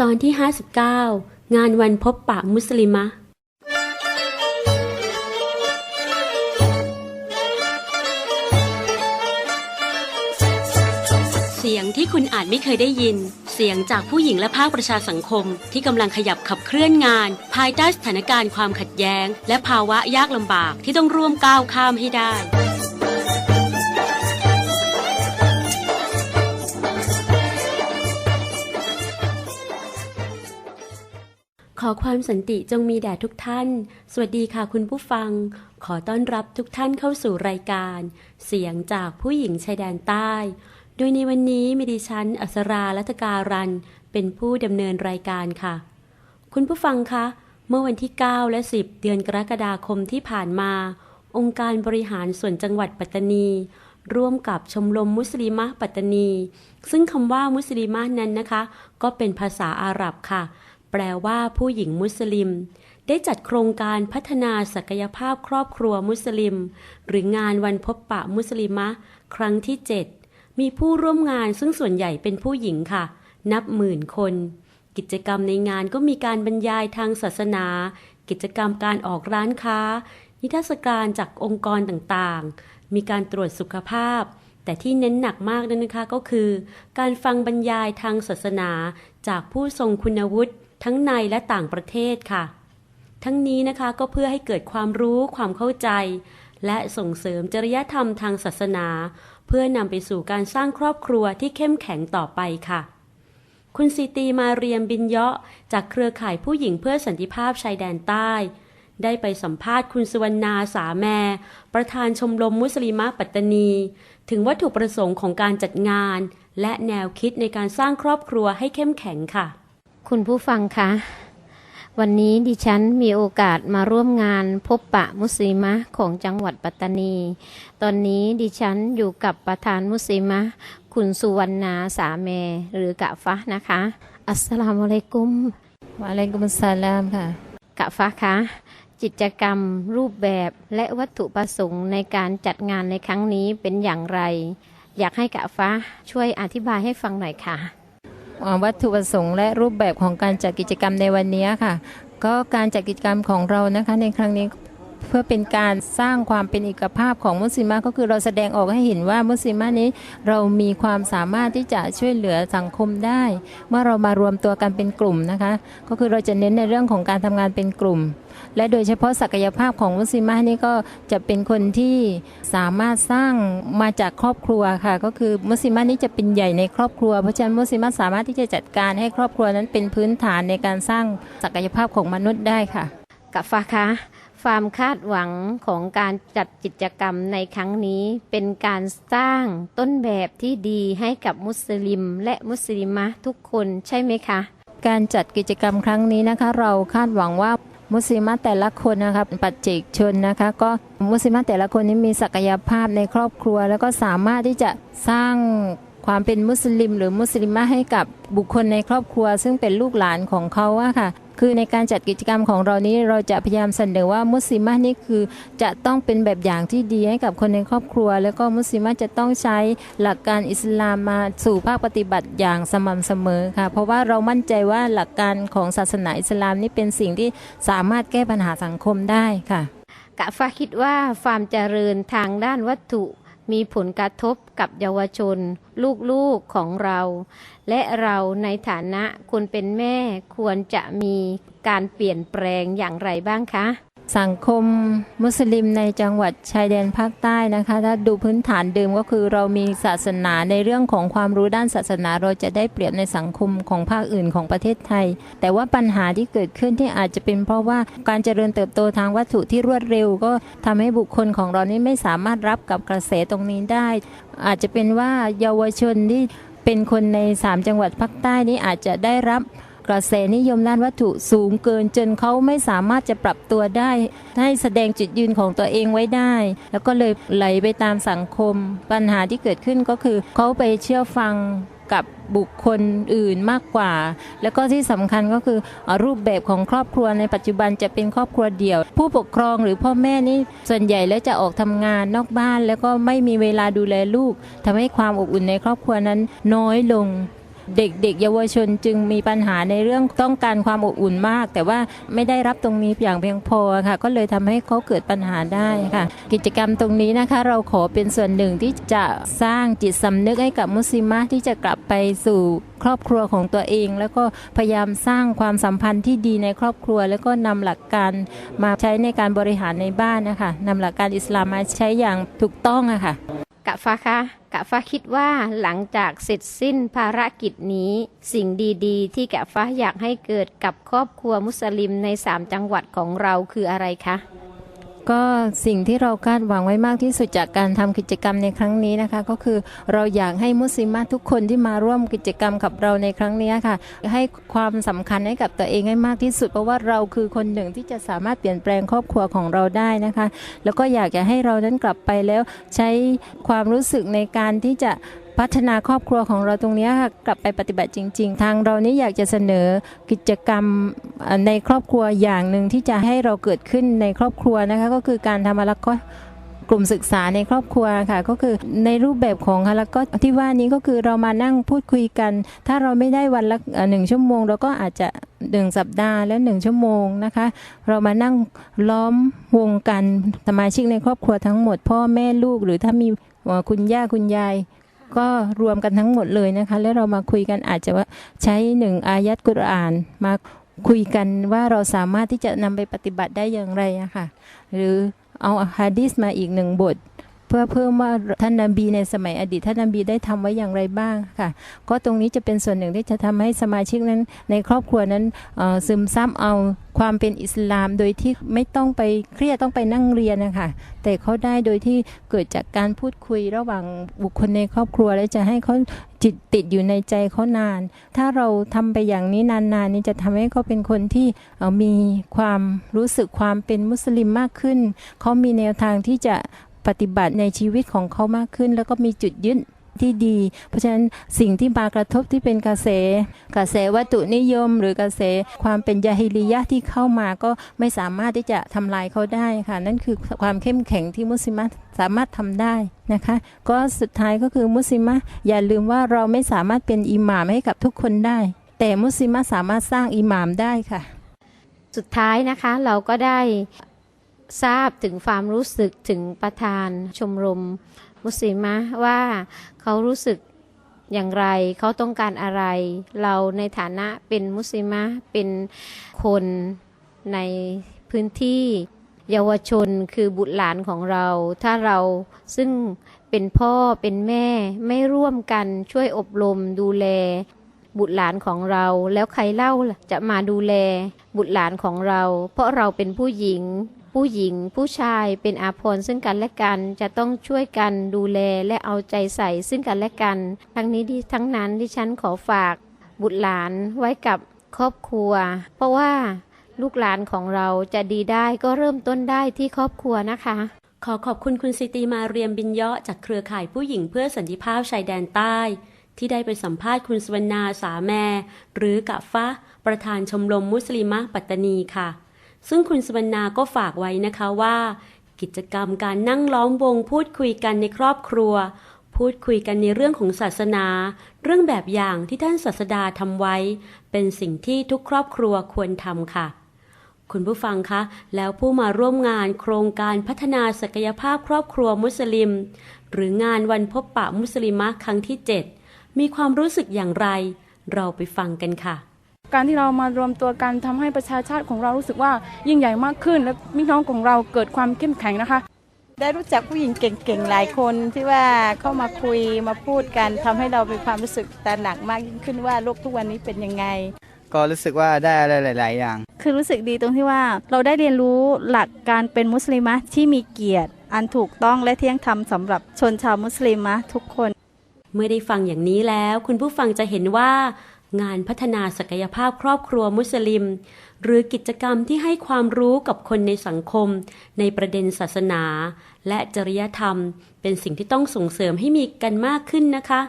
ตอนที่ 59 งานวันพบปะมุสลิมะ เสียงที่คุณอาจไม่เคยได้ยิน เสียงจากผู้หญิงและภาคประชาสังคม ที่กำลังขยับขับเคลื่อนงาน ภายใต้สถานการณ์ความขัดแย้ง และภาวะยากลำบากที่ต้องร่วมก้าวข้ามให้ได้ อความสันติจงมีแด่ทุกท่าน สวัสดีค่ะคุณผู้ฟัง ขอต้อนรับทุกท่านเข้าสู่รายการ เสียงจากผู้หญิงชายแดนใต้ โดยในวันนี้มีดิฉัน อัสราลัตการัน เป็นผู้ดำเนินรายการค่ะ คุณผู้ฟังคะ เมื่อวันที่ 9 และ 10 เดือนกรกฎาคมที่ผ่านมา องค์การบริหารส่วนจังหวัดปัตตานี ร่วมกับชมรมมุสลิมะปัตตานี ซึ่งคำว่ามุสลิมะนั้นนะคะ ก็เป็นภาษาอาหรับค่ะ แปลว่าผู้หญิงมุสลิม ได้จัดโครงการพัฒนาศักยภาพครอบครัวมุสลิม หรืองานวันพบปะมุสลิมะ ครั้งที่ 7 มีผู้ร่วมงานซึ่งส่วนใหญ่เป็นผู้หญิงค่ะ นับหมื่นคน กิจกรรมในงานก็มีการบรรยายทางศาสนา กิจกรรมการออกร้านค้า นิทรรศการจากองค์กรต่างๆ มีการตรวจสุขภาพแต่ที่เน้นหนักมากนั่นนะคะก็คือ การฟังบรรยายทางศาสนาจากผู้ทรงคุณวุฒิ ทั้งในและต่างประเทศค่ะ ทั้งนี้นะคะก็เพื่อให้เกิดความรู้ความเข้าใจ และส่งเสริมจริยธรรมทางศาสนา เพื่อนำไปสู่การสร้างครอบครัวที่เข้มแข็งต่อไปค่ะ คุณซีตีมาเรียมบินเยาะจากเครือข่ายผู้หญิงเพื่อสันติภาพชายแดนใต้ได้ไปสัมภาษณ์คุณสุวรรณาสาแม ประธานชมรมมุสลิมะปัตตานี ถึงวัตถุประสงค์ของการจัดงาน และแนวคิดในการสร้างครอบครัวให้เข้มแข็งค่ะ คุณผู้ฟังคะวันนี้ดิฉันมีโอกาสมาร่วมงานพบปะมุสลิมะของจังหวัดปัตตานี ตอนนี้ดิฉันอยู่กับประธานมุสลิมะคุณสุวรรณาสาเมหรือกะฟะนะคะ อัสสลามุอะลัยกุมวะอะลัยกุมุสสลามค่ะ กะฟะคะกิจกรรม รูปแบบและวัตถุประสงค์ในการจัดงานในครั้งนี้เป็นอย่างไร อยากให้กะฟะช่วยอธิบายให้ฟังหน่อยค่ะอ่า วัตถุประสงค์และรูปแบบของการจัดกิจกรรมในวันนี้ค่ะ ก็การจัดกิจกรรมของเรานะคะในครั้งนี้ เพื่อเป็นการสร้างความเป็นเอกภาพของมุสลิมะก็คือเราแสดงออกให้เห็นว่ามุสลิมะนี้เรามีความสามารถที่จะช่วยเหลือสังคมได้ เมื่อเรามารวมตัวกันเป็นกลุ่มนะคะ ก็คือเราจะเน้นในเรื่องของการทำงานเป็นกลุ่ม และโดยเฉพาะศักยภาพของมุสลิมะนี่ก็จะเป็นคนที่สามารถสร้างมาจากครอบครัวค่ะ ก็คือมุสลิมะนี่จะเป็นใหญ่ในครอบครัว เพราะฉะนั้นมุสลิมะสามารถที่จะจัดการให้ครอบครัวนั้นเป็นพื้นฐานในการสร้างศักยภาพของมนุษย์ได้ค่ะกะฟาคะ ความคาดหวังของการจัดกิจกรรมในครั้งนี้ เป็นการสร้างต้นแบบที่ดีให้กับมุสลิม และมุสลิมะทุกคนใช่ไหมคะ การจัดกิจกรรมครั้งนี้นะคะ เราคาดหวังว่ามุสลิมะแต่ละคนนะคะปัจเจกชนนะคะ ก็มุสลิมะแต่ละคนนี้มีศักยภาพในครอบครัว แล้วก็สามารถที่จะสร้างความเป็นมุสลิม หรือมุสลิมะให้กับบุคคลในครอบครัว ซึ่งเป็นลูกหลานของเขาอะค่ะ คือในการจัดกิจกรรมของเรานี้เราจะพยายามเสนอว่ามุสลิมนี่คือจะต้องเป็นแบบอย่างที่ดีให้กับคนในครอบครัว แล้วก็มุสลิมจะต้องใช้หลักการอิสลามมาสู่ภาคปฏิบัติอย่างสม่ำเสมอค่ะ เพราะว่าเรามั่นใจว่าหลักการของศาสนาอิสลามนี่เป็นสิ่งที่สามารถแก้ปัญหาสังคมได้ค่ะกะฟาคิดว่าความเจริญทางด้านวัตถุ มีผลกระทบกับเยาวชน ลูกๆของเรา และเราในฐานะคนเป็นแม่ควรจะมีการเปลี่ยนแปลงอย่างไรบ้างคะ สังคมมุสลิมในจังหวัดชายแดนภาคใต้นะคะ ถ้าดูพื้นฐานเดิมก็คือเรามีศาสนาในเรื่องของความรู้ด้านศาสนา เราจะได้เปรียบในสังคมของภาคอื่นของประเทศไทย แต่ว่าปัญหาที่เกิดขึ้นที่อาจจะเป็นเพราะว่าการเจริญเติบโตทางวัตถุที่รวดเร็ว ก็ทำให้บุคคลของเรานี้ไม่สามารถรับกับกระแสตรงนี้ได้ อาจจะเป็นว่าเยาวชนที่เป็นคนในสามจังหวัดภาคใต้นี้อาจจะได้รับ กระแสนิยมด้านวัตถุสูงเกินจนเขาไม่สามารถจะปรับตัวได้ ให้แสดงจุดยืนของตัวเองไว้ได้ แล้วก็เลยไหลไปตามสังคม ปัญหาที่เกิดขึ้นก็คือเขาไปเชื่อฟังกับบุคคลอื่นมากกว่า แล้วก็ที่สำคัญก็คือเอ่อรูปแบบของครอบครัวในปัจจุบันจะเป็นครอบครัวเดี่ยว ผู้ปกครองหรือพ่อแม่นี่ส่วนใหญ่แล้วจะออกทำงานนอกบ้าน แล้วก็ไม่มีเวลาดูแลลูกทำให้ความอบอุ่นในครอบครัวนั้นน้อยลง เด็กๆ เยาวชนจึงมีปัญหาในเรื่องต้องการความอบอุ่นมาก แต่ว่าไม่ได้รับตรงนี้อย่างเพียงพอค่ะ ก็เลยทำให้เขาเกิดปัญหาได้ค่ะ กิจกรรมตรงนี้นะคะ เราขอเป็นส่วนหนึ่งที่จะสร้างจิตสำนึกให้กับมุสลิมะที่จะกลับไปสู่ครอบครัวของตัวเอง แล้วก็พยายามสร้างความสัมพันธ์ที่ดีในครอบครัว แล้วก็นำหลักการมาใช้ในการบริหารในบ้านนะคะนำหลักการอิสลามมาใช้อย่างถูกต้องอะค่ะ กะฟ้าคะกะฟ้าคิดว่าหลังจากเสร็จสิ้นภารกิจนี้ สิ่งดีๆ ที่กะฟ้าอยากให้เกิดกับครอบครัวมุสลิมในสามจังหวัดของเราคืออะไรคะ ก็สิ่งที่เราคาดหวังไว้มากที่สุดจากการทำกิจกรรมในครั้งนี้นะคะ ก็คือเราอยากให้มุสลิมทุกคนที่มาร่วมกิจกรรมกับเราในครั้งนี้ค่ะ ให้ความสำคัญให้กับตัวเองให้มากที่สุด เพราะว่าเราคือคนหนึ่งที่จะสามารถเปลี่ยนแปลงครอบครัวของเราได้นะคะ แล้วก็อยากจะให้เรานั้นกลับไปแล้วใช้ความรู้สึกในการที่จะ พัฒนาครอบครัวของเราตรงนี้ค่ะกลับไปปฏิบัติจริง ๆ ทางเรานี้อยากจะเสนอกิจกรรมในครอบครัวอย่างหนึ่งที่จะให้เราเกิดขึ้นในครอบครัวนะคะก็คือการทำอะลักก็กลุ่มศึกษาในครอบครัวค่ะ ก็คือในรูปแบบของฮาลักก็ที่ว่านี้ก็คือเรามานั่งพูดคุยกัน ถ้าเราไม่ได้วันละหนึ่งชั่วโมง เราก็อาจจะหนึ่งสัปดาห์และหนึ่งชั่วโมงนะคะ เรามานั่งล้อมวงกันสมาชิกในครอบครัวทั้งหมด พ่อแม่ลูกหรือถ้ามีคุณย่าคุณยาย ก็รวมกันทั้งหมดเลยนะคะ แล้วเรามาคุยกันอาจจะว่าใช้หนึ่งอายัดกุรอานมาคุยกันว่าเราสามารถที่จะนำไปปฏิบัติได้อย่างไรอะค่ะ หรือเอาฮะดีษมาอีกหนึ่งบท พื่อเพิ่มว่าท่านนบีในสมัยอดีตท่านนบีได้ทำไว้อย่างไรบ้างค่ะ ก็ตรงนี้จะเป็นส่วนหนึ่งที่จะทำให้สมาชิกนั้น ในครอบครัวนั้นซึมซับเอาความเป็นอิสลามโดยที่ไม่ต้องไปเครียดต้องไปนั่งเรียนนะคะแต่เขาได้โดยที่เกิดจากการพูดคุยระหว่างบุคคลในครอบครัว และจะให้เขาจิตติดอยู่ในใจเขานาน ถ้าเราทำไปอย่างนี้นานๆนี่จะทำให้เขาเป็นคนที่มีความรู้สึกความเป็นมุสลิมมากขึ้น เขามีแนวทางที่จะ ปฏิบัติในชีวิตของเขามากขึ้น แล้วก็มีจุดยึดที่ดี เพราะฉะนั้นสิ่งที่มากระทบที่เป็นกระแสกระแสวัตถุนิยม หรือกระแสความเป็นยาฮิลียะที่เข้ามาก็ไม่สามารถที่จะทำลายเขาได้ค่ะ นั่นคือความเข้มแข็งที่มุสลิมสามารถทำได้นะคะ ก็สุดท้ายก็คือมุสลิมอย่าลืมว่าเราไม่สามารถเป็นอิหม่ามให้กับทุกคนได้ แต่มุสลิมสามารถสร้างอิหม่ามได้ค่ะ สุดท้ายนะคะเราก็ได้ ทราบถึงความรู้สึกถึงประธานชมรมมุสลิมะว่าเขารู้สึกอย่างไรเขาต้องการอะไร เราในฐานะเป็นมุสลิมะเป็นคนในพื้นที่เยาวชนคือบุตรหลานของเรา ถ้าเราซึ่งเป็นพ่อเป็นแม่ไม่ร่วมกันช่วยอบรมดูแล บุตรหลานของเรา แล้วใครเล่าจะมาดูแล บุตรหลานของเรา เพราะเราเป็นผู้หญิง ผู้หญิงผู้ชายเป็นอาภรณ์ซึ่งกันและกันจะต้องช่วยกันดูแลและเอาใจใส่ซึ่งกันและกัน ทั้งนี้ที่ทั้งนั้นที่ฉันขอฝาก บุตรหลานไว้กับครอบครัว เพราะว่าลูกหลานของเราจะดีได้ก็เริ่มต้นได้ที่ครอบครัวนะคะ ขอขอบคุณคุณสิตีมาเรียมบินเยาะจากเครือข่ายผู้หญิงเพื่อสันติภาพชายแดนใต้ ที่ได้ไปสัมภาษณ์คุณสวรรณาสาแม หรือกะฟะประธานชมรมมุสลิมะปัตตานีค่ะ ซึ่งคุณสวรรณาก็ฝากไว้นะคะว่า กิจกรรมการนั่งล้อมวงพูดคุยกันในครอบครัว พูดคุยกันในเรื่องของศาสนา เรื่องแบบอย่างที่ท่านศาสดาทำไว้ เป็นสิ่งที่ทุกครอบครัวควรทำค่ะคุณผู้ฟังคะ แล้วผู้มาร่วมงานโครงการพัฒนาศักยภาพครอบครัวมุสลิม หรืองานวันพบปะมุสลิมะครั้งที่ 7 มีความรู้สึกอย่างไร เราไปฟังกันค่ะ การที่เรามารวมตัวกันทำให้ประชาชาติของเรารู้สึกว่ายิ่งใหญ่มากขึ้น และพี่น้องของเราเกิดความเข้มแข็งนะคะ ได้รู้จักผู้หญิงเก่งๆหลายคนที่ว่าเข้ามาคุยมาพูดกันทำให้เรามีความรู้สึกตระหนักมากยิ่งขึ้นว่าโลกทุกวันนี้เป็นยังไง ก็รู้สึกว่าได้อะไรหลาย ๆ อย่าง คือรู้สึกดีตรงที่ว่าเราได้เรียนรู้หลักการเป็นมุสลิมะที่มีเกียรติ อันถูกต้องและเที่ยงธรรมสำหรับชนชาวมุสลิมะทุกคน เมื่อได้ฟังอย่างนี้แล้ว คุณผู้ฟังจะเห็นว่า งานพัฒนาศักยภาพครอบครัวมุสลิม หรือกิจกรรมที่ให้ความรู้กับคนในสังคม ในประเด็นศาสนา และจริยธรรม เป็นสิ่งที่ต้องส่งเสริมให้มีกันมากขึ้นนะคะ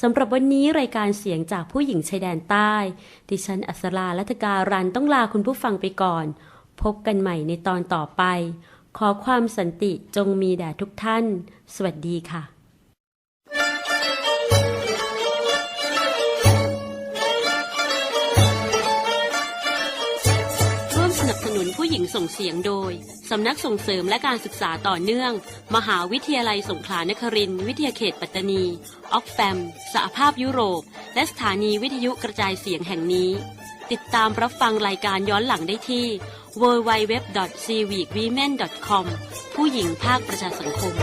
สำหรับวันนี้รายการเสียงจากผู้หญิงชายแดนใต้ ดิฉันอัศราลัตการันต้องลาคุณผู้ฟังไปก่อน พบกันใหม่ในตอนต่อไป ขอความสันติจงมีแด่ทุกท่าน สวัสดีค่ะ ผู้หญิงส่งเสียงโดย สำนักส่งเสริมและการศึกษาต่อเนื่อง มหาวิทยาลัยสงขลานครินทร์วิทยาเขตปัตตานี ออกแฟม สหภาพยุโรป และสถานีวิทยุกระจายเสียงแห่งนี้ ติดตามรับฟังรายการย้อนหลังได้ที่ www.civicwomen.com ผู้หญิงภาคประชาสังคม